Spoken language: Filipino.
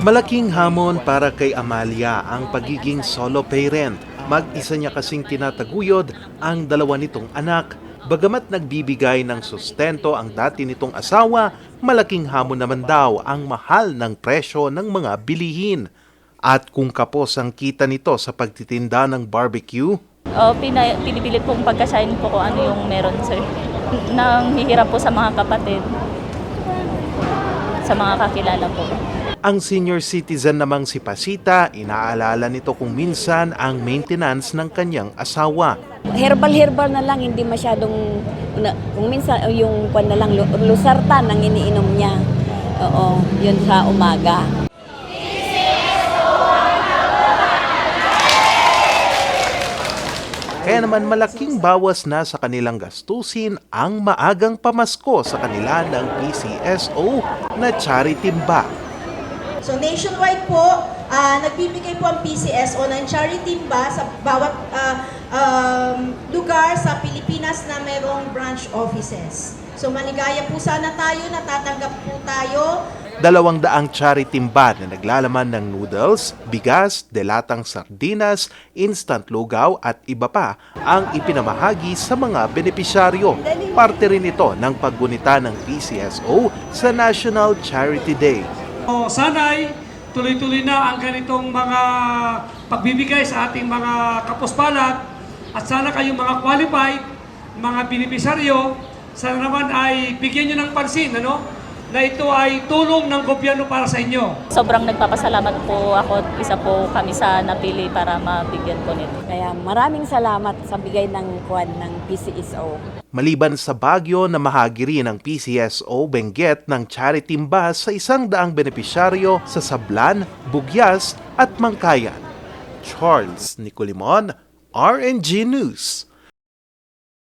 Malaking hamon para kay Amalia ang pagiging solo parent. Mag-isa niya kasing tinataguyod ang dalawa nitong anak. Bagamat nagbibigay ng sustento ang dati nitong asawa, malaking hamon naman daw ang mahal ng presyo ng mga bilihin. At kung kapos ang kita nito sa pagtitinda ng barbecue, O, pina, pinipilit pong pagkasahin po kung ano yung meron, sir. Nang hihirap po sa mga kapatid. Sa mga kakilala po. Ang senior citizen namang si Pasita, inaalala nito kung minsan ang maintenance ng kanyang asawa. Herbal-herbal na lang, hindi masyadong, na, kung minsan uh, yung kwan na lang, lu- lusartan ang iniinom niya. Oo, yun sa umaga. Kaya naman malaking bawas na sa kanilang gastusin ang maagang pamasko sa kanila ng PCSO na charity bag. So nationwide po, ah, nagbibigay po ang PCSO ng charity ba sa bawat ah, um, lugar sa Pilipinas na mayroong branch offices. So maligaya po sana tayo, natatanggap po tayo Dalawang daang charity bag na naglalaman ng noodles, bigas, delatang sardinas, instant lugaw at iba pa ang ipinamahagi sa mga benepisyaryo. Parte rin ito ng paggunita ng PCSO sa National Charity Day. O sana'y tuloy-tuloy na ang ganitong mga pagbibigay sa ating mga kapuspalat at sana kayong mga qualified, mga benepisaryo, sana naman ay bigyan nyo ng pansin, ano? Na ito ay tulong ng gobyerno para sa inyo. Sobrang nagpapasalamat po ako at isa po kami sa napili para mabigyan po nito. Kaya maraming salamat sa bigay ng kwan ng PCSO. Maliban sa Bagyo na mahagi rin ng PCSO Benguet ng charity bus sa isang daang benepisyaryo sa Sablan, Bugyas at Mangkayan. Charles Nicolimon, RNG News.